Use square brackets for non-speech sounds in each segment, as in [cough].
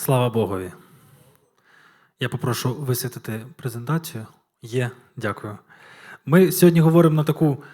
Слава Богові. Я попрошу висвітити презентацію. Є, дякую. Ми сьогодні говоримо на таку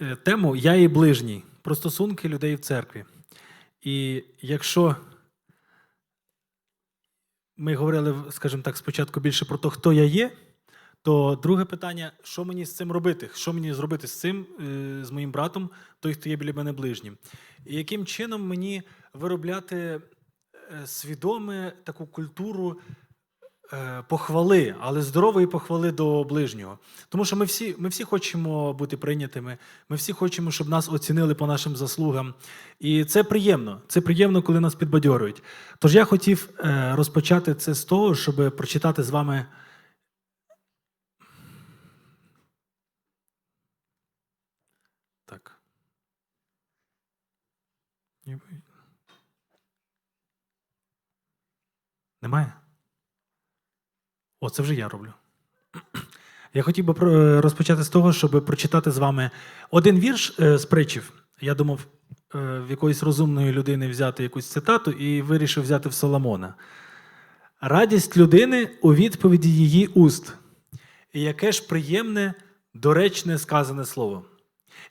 е, тему Я і ближній про стосунки людей в церкві. І якщо ми говорили, скажімо так, спочатку більше про те, хто я є, то друге питання: що мені з цим робити? Що мені зробити з цим, е, з моїм братом, той, хто є біля мене ближнім? І яким чином мені виробляти свідоме таку культуру е, похвали, але здорової похвали до ближнього. Тому що ми всі, ми всі хочемо бути прийнятими, ми всі хочемо, щоб нас оцінили по нашим заслугам. І це приємно. Це приємно, коли нас підбадьорюють. Тож я хотів е, розпочати це з того, щоб прочитати з вами. Так. Ні- Немає? О, це вже я роблю. [clears throat] Я хотів би розпочати з того, щоб прочитати з вами один вірш е, з притчів. Я думав, е, в якоїсь розумної людини взяти якусь цитату і вирішив взяти в Соломона. Радість людини у відповіді її уст. І яке ж приємне, доречне сказане слово.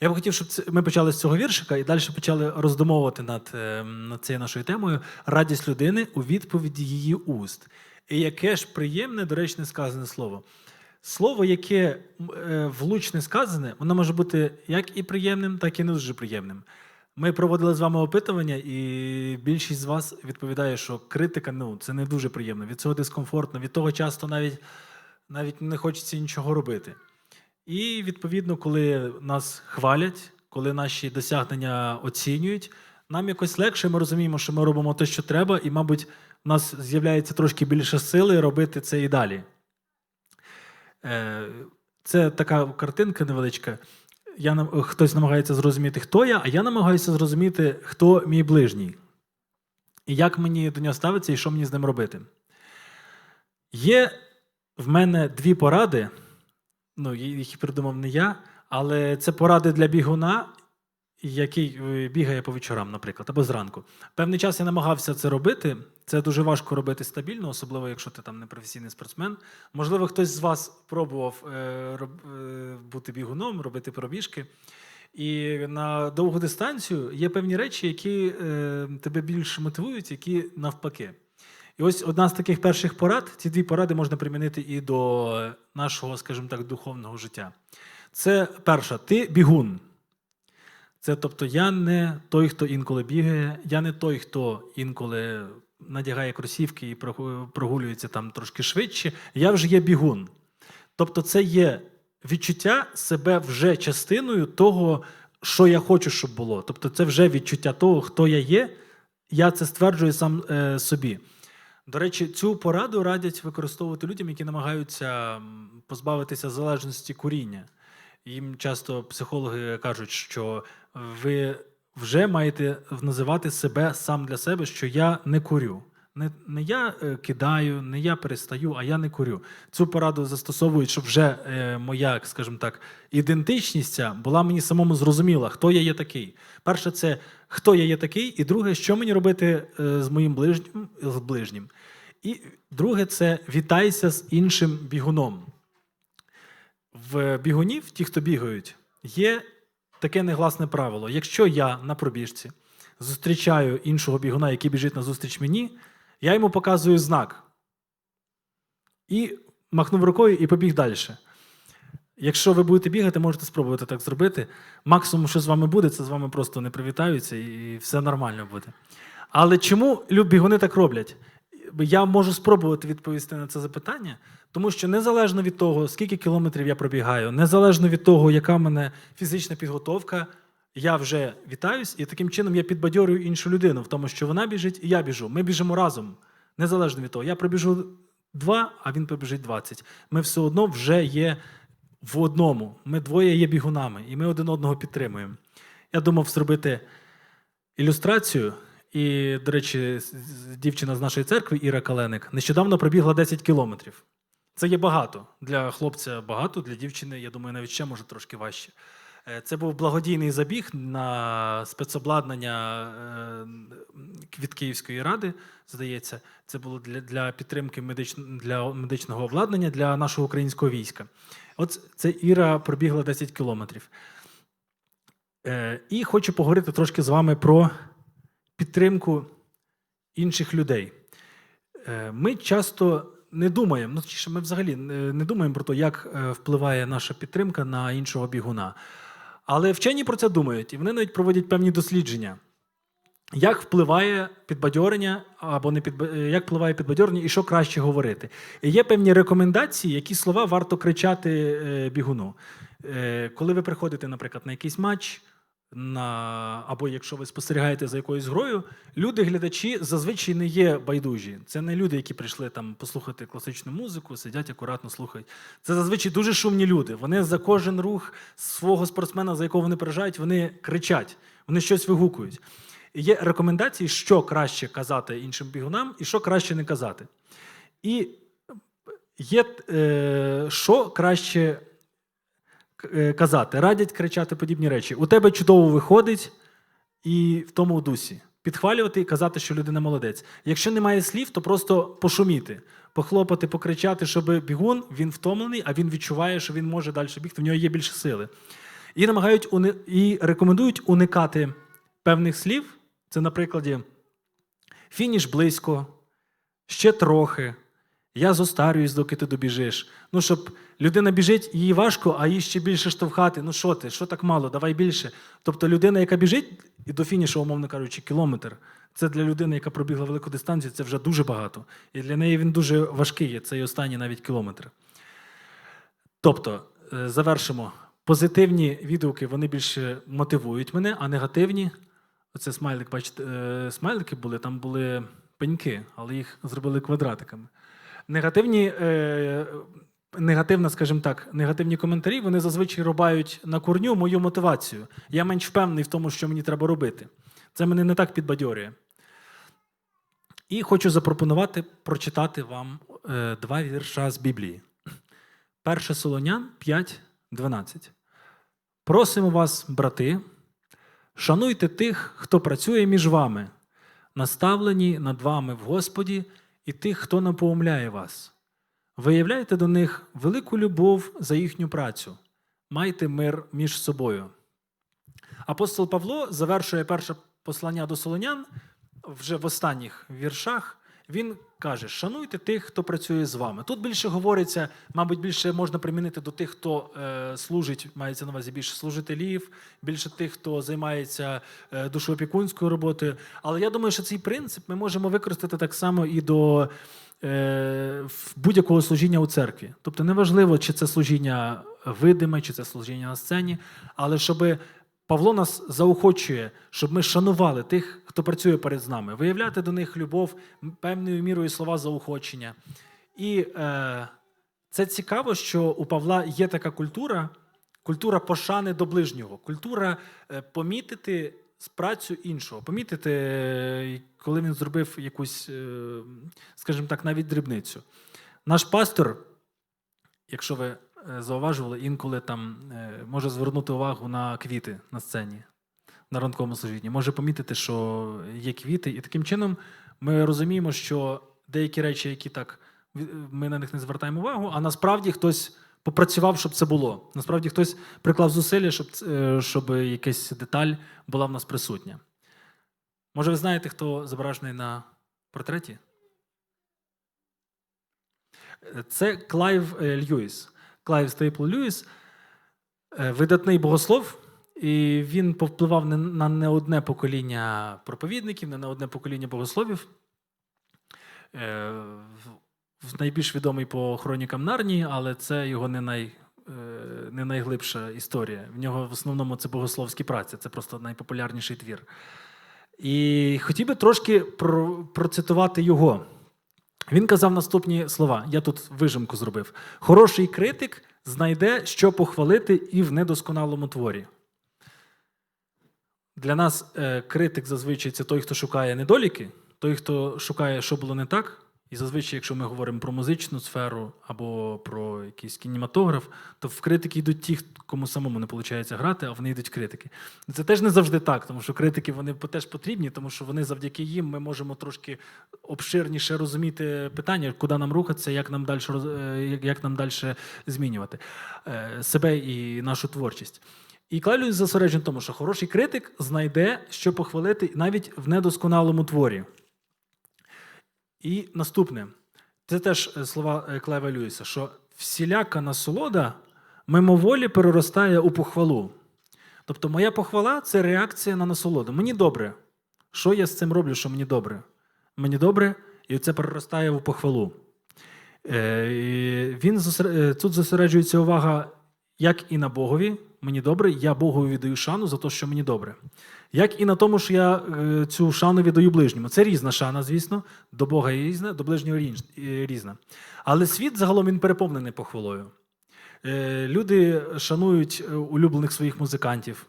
Я б хотів, щоб ми почали з цього віршика і далі почали роздумовувати над, е, над цією нашою темою радість людини у відповіді її уст. І яке ж приємне, доречне сказане слово. Слово, яке е, влучне сказане, воно може бути як і приємним, так і не дуже приємним. Ми проводили з вами опитування, і більшість з вас відповідає, що критика ну, це не дуже приємно. Від цього дискомфортно, від того часто навіть, навіть не хочеться нічого робити. І відповідно, коли нас хвалять, коли наші досягнення оцінюють, нам якось легше, ми розуміємо, що ми робимо те, що треба, і, мабуть, в нас з'являється трошки більше сили робити це і далі. Е, Це така картинка невеличка. Я, хтось намагається зрозуміти, хто я, а я намагаюся зрозуміти, хто мій ближній. І як мені до нього ставитися і що мені з ним робити. Є в мене дві поради, ну, їх придумав не я, але це поради для бігуна, який е, бігає по вечорам, наприклад, або зранку. Певний час я намагався це робити. Це дуже важко робити стабільно, особливо якщо ти там не професійний спортсмен. Можливо, хтось з вас пробував е, роб, е, бути бігуном, робити пробіжки. І на довгу дистанцію є певні речі, які е, тебе більш мотивують, які навпаки. І ось одна з таких перших порад, ці дві поради можна примінити і до нашого, скажімо так, духовного життя. Це перша, ти бігун. Це тобто я не той, хто інколи бігає, я не той, хто інколи надягає кросівки і прогулюється там трошки швидше. Я вже є бігун. Тобто, це є відчуття себе вже частиною того, що я хочу, щоб було. Тобто, це вже відчуття того, хто я є. Я це стверджую сам е, собі. До речі, цю пораду радять використовувати людям, які намагаються позбавитися залежності куріння. Їм часто психологи кажуть, що ви вже маєте називати себе сам для себе, що я не курю. Не, не я е, кидаю, не я перестаю, а я не курю. Цю пораду застосовують, щоб вже е, моя, скажімо так, ідентичність була мені самому зрозуміла, хто я є такий. Перше, це хто я є такий, і друге, що мені робити е, з моїм ближнім, з ближнім. І друге, це вітайся з іншим бігуном. В бігунів, ті, хто бігають, є таке негласне правило. Якщо я на пробіжці зустрічаю іншого бігуна, який біжить назустріч мені, я йому показую знак. І махнув рукою і побіг далі. Якщо ви будете бігати, можете спробувати так зробити. Максимум, що з вами буде, це з вами просто не привітаються і все нормально буде. Але чому бігуни так роблять? Я можу спробувати відповісти на це запитання, тому що незалежно від того, скільки кілометрів я пробігаю, незалежно від того, яка в мене фізична підготовка, я вже вітаюсь, і таким чином я підбадьорюю іншу людину в тому, що вона біжить, і я біжу. Ми біжимо разом, незалежно від того. Я пробіжу два, а він побіжить 20. Ми все одно вже є в одному. Ми двоє є бігунами, і ми один одного підтримуємо. Я думав зробити ілюстрацію. І, до речі, дівчина з нашої церкви Іра Каленик нещодавно пробігла 10 кілометрів. Це є багато. Для хлопця багато, для дівчини, я думаю, навіть ще може трошки важче. Е, Це був благодійний забіг на спецобладнання е, від Київської ради, здається. Це було для, для підтримки медич- для медичного обладнання для нашого українського війська. От це Іра пробігла 10 кілометрів. Е, І хочу поговорити трошки з вами про підтримку інших людей. Ми часто не думаємо, ну точніше, ми взагалі не думаємо про те, як впливає наша підтримка на іншого бігуна. Але вчені про це думають, і вони навіть проводять певні дослідження. Як впливає підбадьорення або не підба... е, як впливає підбадьорення і що краще говорити? І є певні рекомендації, які слова варто кричати е, бігуну. Е, коли ви приходите, наприклад, на якийсь матч, на... або якщо ви спостерігаєте за якоюсь грою, люди, глядачі зазвичай не є байдужі. Це не люди, які прийшли там послухати класичну музику, сидять акуратно слухають. Це зазвичай дуже шумні люди. Вони за кожен рух свого спортсмена, за якого вони пережають, вони кричать, вони щось вигукують. Є рекомендації, що краще казати іншим бігунам і що краще не казати. І є е, що краще е, казати, радять кричати подібні речі. У тебе чудово виходить і в тому дусі. Підхвалювати і казати, що людина молодець. Якщо немає слів, то просто пошуміти, похлопати, покричати, щоб бігун він втомлений, а він відчуває, що він може далі бігти, в нього є більше сили. І намагають і рекомендують уникати певних слів. Це на прикладі фініш близько, ще трохи. Я зостарююсь, доки ти добіжиш. Ну, щоб людина біжить, їй важко, а їй ще більше штовхати. Ну що ти, що так мало, давай більше. Тобто людина, яка біжить, і до фінішу, умовно кажучи, кілометр. Це для людини, яка пробігла велику дистанцію, це вже дуже багато. І для неї він дуже важкий, є цей останній навіть кілометр. Тобто, е, завершимо. Позитивні відгуки вони більше мотивують мене, а негативні. Оце смайлик, бачите, е, смайлики були, там були пеньки, але їх зробили квадратиками. Негативні, е, негативна, скажімо так, негативні коментарі вони зазвичай рубають на корню мою мотивацію. Я менш впевнений в тому, що мені треба робити. Це мене не так підбадьорює. І хочу запропонувати прочитати вам е, два вірша з Біблії. 1 Солонян 5, 12. Просимо вас, брати, шануйте тих, хто працює між вами, наставлені над вами в Господі, і тих, хто напоумляє вас. Виявляйте до них велику любов за їхню працю, майте мир між собою. Апостол Павло завершує перше послання до Солонян вже в останніх віршах. Він каже: шануйте тих, хто працює з вами. Тут більше говориться, мабуть, більше можна примінити до тих, хто е, служить, мається на увазі більше служителів, більше тих, хто займається е, душоопікунською роботою. Але я думаю, що цей принцип ми можемо використати так само і до будь-якого служіння у церкві. Тобто, неважливо, чи це служіння видиме, чи це служіння на сцені, але щоб Павло нас заохочує, щоб ми шанували тих, хто працює перед нами, виявляти до них любов, певною мірою слова заохочення. І е, це цікаво, що у Павла є така культура, культура пошани до ближнього, культура е, помітити з працю іншого, помітити, е, коли він зробив якусь, е, скажімо так, навіть дрібницю. Наш пастор, якщо ви е, зауважували, інколи там може звернути увагу на квіти на сцені на ранковому служінні. Може помітити, що є квіти, і таким чином ми розуміємо, що деякі речі, які так ми на них не звертаємо увагу, а насправді хтось попрацював, щоб це було. Насправді хтось приклав зусилля, щоб, е, щоб якась деталь була в нас присутня. Може, ви знаєте, хто зображений на портреті? Це Клайв е, Льюіс. Клайв Стейпл Льюіс, е, видатний богослов, і він повпливав на не одне покоління проповідників, не на одне покоління богословів. Найбільш відомий по хронікам Нарнії, але це його не, най, е, не найглибша історія. В нього в основному це богословські праці, це просто найпопулярніший твір. І хотів би трошки про, процитувати його. Він казав наступні слова. Я тут вижимку зробив. Хороший критик знайде, що похвалити і в недосконалому творі. Для нас е, критик зазвичай це той, хто шукає недоліки, той, хто шукає, що було не так І зазвичай, якщо ми говоримо про музичну сферу або про якийсь кінематограф, то в критики йдуть ті, кому самому не виходить грати, а вони йдуть критики. Це теж не завжди так, тому що критики вони теж потрібні, тому що вони завдяки їм ми можемо трошки обширніше розуміти питання, куди нам рухатися, як нам далі, е, як- як нам далі змінювати е, себе і нашу творчість. І Клайлюс зосереджений в тому, що хороший критик знайде, що похвалити навіть в недосконалому творі. І наступне, це теж е, слова е, Клайва Льюіса, що всіляка насолода мимоволі переростає у похвалу. Тобто, моя похвала це реакція на насолоду. Мені добре. Що я з цим роблю, що мені добре? Мені добре, і це переростає у похвалу. Е, Він тут зосереджується увага як і на Богові, мені добре, я Богу віддаю шану за те, що мені добре. Як і на тому, що я е, цю шану віддаю ближньому. Це різна шана, звісно, до Бога є різна, до ближнього е, різна. Але світ загалом він переповнений похвалою. Е, Люди шанують улюблених своїх музикантів.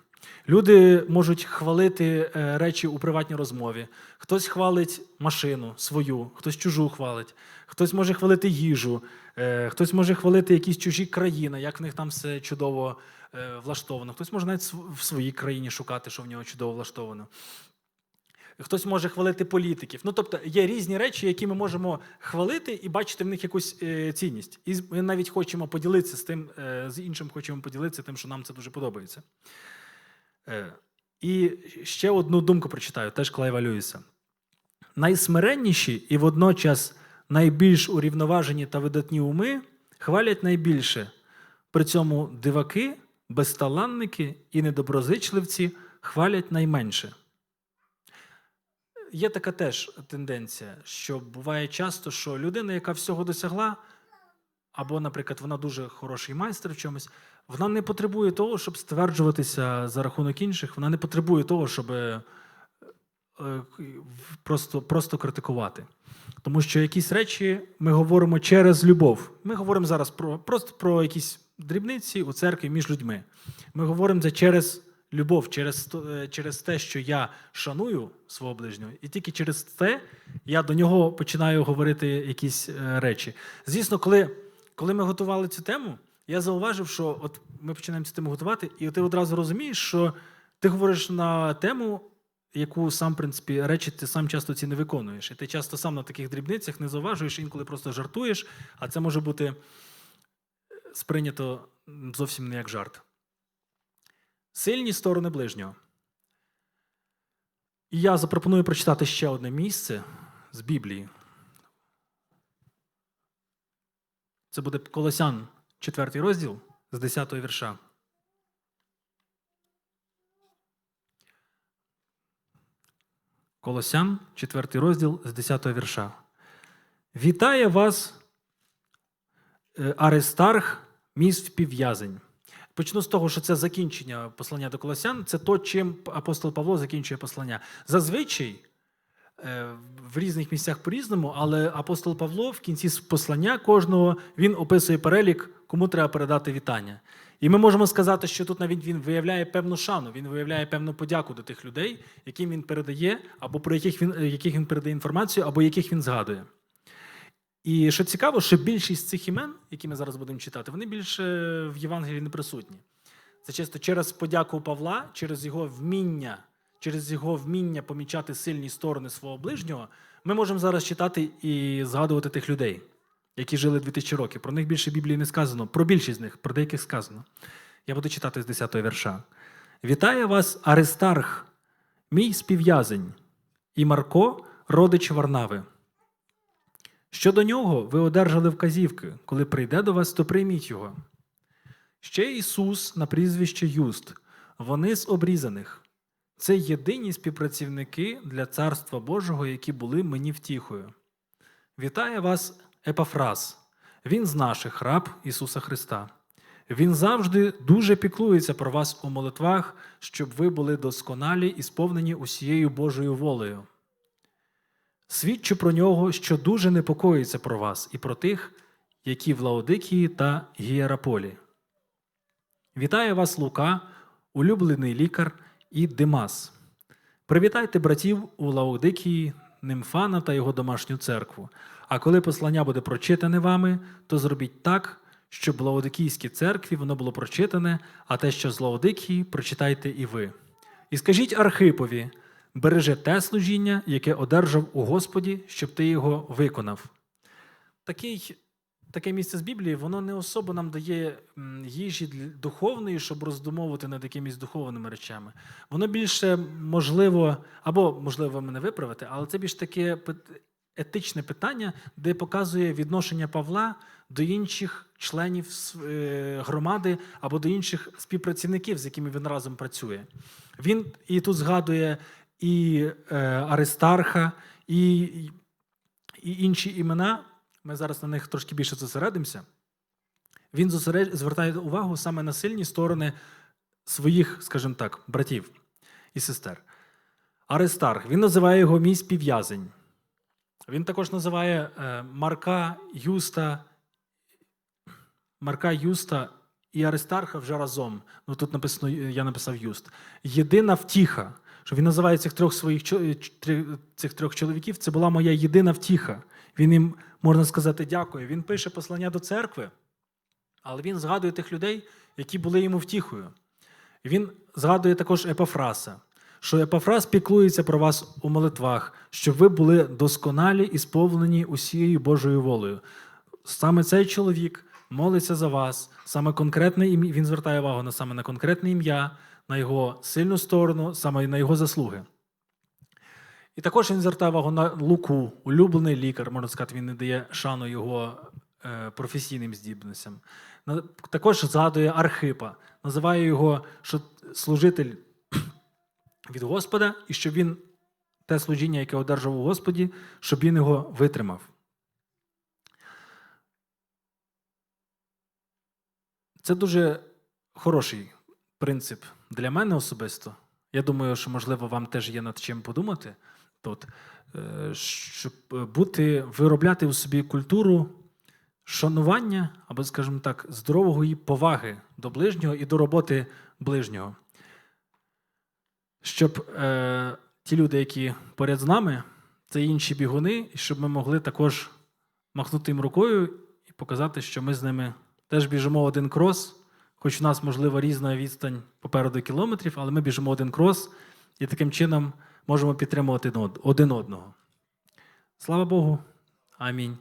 Люди можуть хвалити е, речі у приватній розмові. Хтось хвалить машину свою, хтось чужу хвалить, хтось може хвалити їжу, е, хтось може хвалити якісь чужі країни, як в них там все чудово е, влаштовано. Хтось може навіть в своїй країні шукати, що в нього чудово влаштовано. Хтось може хвалити політиків. Ну, тобто є різні речі, які ми можемо хвалити і бачити в них якусь цінність. І ми навіть хочемо поділитися з тим, з іншим хочемо поділитися тим, що нам це дуже подобається. Е, і ще одну думку прочитаю, теж Клайва Льюіса. Найсмиренніші і водночас найбільш урівноважені та видатні уми хвалять найбільше. При цьому диваки, безталанники і недоброзичливці хвалять найменше. Є така теж тенденція, що буває часто, що людина, яка всього досягла, або, наприклад, вона дуже хороший майстер в чомусь, вона не потребує того, щоб стверджуватися за рахунок інших, вона не потребує того, щоб е, е, просто, просто критикувати. Тому що якісь речі ми говоримо через любов. Ми говоримо зараз про просто про якісь дрібниці у церкві між людьми. Ми говоримо це через любов, через, е, через те, що я шаную свого ближнього, і тільки через це я до нього починаю говорити якісь речі. Звісно, коли, коли ми готували цю тему, я зауважив, що от ми починаємо цю тему готувати, і ти одразу розумієш, що ти говориш на тему, яку сам, в принципі, речі ти сам часто ці не виконуєш. І ти часто сам на таких дрібницях не зауважуєш, інколи просто жартуєш, а це може бути сприйнято зовсім не як жарт. Сильні сторони ближнього. І я запропоную прочитати ще одне місце з Біблії. Це буде Колосян, 4 розділ з 10 вірша. Колосян, 4 розділ з 10 вірша. Вітає вас, е, Аристарх, мій співв'язень. Почну з того, що це закінчення послання до Колосян. Це то, чим апостол Павло закінчує послання. Зазвичай в різних місцях по-різному, але апостол Павло в кінці послання кожного він описує перелік, кому треба передати вітання. І ми можемо сказати, що тут навіть він виявляє певну шану, він виявляє певну подяку до тих людей, яким він передає, або про яких він, е, яких він передає інформацію, або яких він згадує. І що цікаво, що більшість цих імен, які ми зараз будемо читати, вони більше в Євангелії не присутні. Це чисто через подяку Павла, через його вміння, через його вміння помічати сильні сторони свого ближнього, ми можемо зараз читати і згадувати тих людей, які жили 2000 років. Про них більше Біблії не сказано. Про більшість з них, про деяких сказано. Я буду читати з 10 вірша. Вітає вас, Аристарх, мій співв'язень, і Марко, родич Варнави. Щодо нього ви одержали вказівки. Коли прийде до вас, то прийміть його. Ще Ісус на прізвище Юст, вони з обрізаних. Це єдині співпрацівники для Царства Божого, які були мені втіхою. Вітає вас Епафрас. Він з наших раб Ісуса Христа. Він завжди дуже піклується про вас у молитвах, щоб ви були досконалі і сповнені усією Божою волею. Свідчу про нього, що дуже непокоїться про вас і про тих, які в Лаодикії та Гієраполі. Вітає вас Лука, улюблений лікар і Димас. Привітайте братів у Лаодикії, Нимфана та його домашню церкву. А коли послання буде прочитане вами, то зробіть так, щоб в Лаодикійській церкві воно було прочитане, а те, що з Лаодикії, прочитайте і ви. І скажіть Архипові: бережи те служіння, яке одержав у Господі, щоб ти його виконав. Такий, таке місце з Біблії, воно не особо нам дає їжі духовної, щоб роздумовувати над якимись духовними речами. Воно більше можливо, або можливо мене виправите, але це більш таке етичне питання, де показує відношення Павла до інших членів е, громади або до інших співпрацівників, з якими він разом працює. Він і тут згадує і е, Аристарха, і, і інші імена. Ми зараз на них трошки більше зосередимося. Він зосеред... звертає увагу саме на сильні сторони своїх, скажімо так, братів і сестер. Аристарх, він називає його мій співв'язень. Він також називає е, Марка Юста, Марка Юста і Аристарха вже разом. Ну тут написано, я написав Юст. Єдина втіха. Що він називає цих трьох своїх е, цих трьох чоловіків. Це була моя єдина втіха. Він їм можна сказати дякую. Він пише послання до церкви, але він згадує тих людей, які були йому втіхою. Він згадує також Епафраса, що Епафрас піклується про вас у молитвах, щоб ви були досконалі і сповнені усією Божою волею. Саме цей чоловік молиться за вас, саме конкретне ім'я, він звертає увагу на саме на конкретне ім'я, на його сильну сторону, саме на його заслуги. І також він звертає увагу на Луку, улюблений лікар, можна сказати, він не дає шану його е, професійним здібностям. Також згадує Архипа, називає його що служитель [clears throat] від Господа, і щоб він те служіння, яке одержав у Господі, щоб він його витримав. Це дуже хороший принцип для мене особисто. Я думаю, що, можливо, вам теж є над чим подумати тут, Е, щоб бути, виробляти у собі культуру шанування або, скажімо так, здорової поваги до ближнього і до роботи ближнього. Щоб е, ті люди, які поряд з нами, це інші бігуни, і щоб ми могли також махнути їм рукою і показати, що ми з ними теж біжимо один крос, хоч у нас, можливо, різна відстань попереду кілометрів, але ми біжимо один крос і таким чином можемо підтримувати один одного. Слава Богу. Амінь.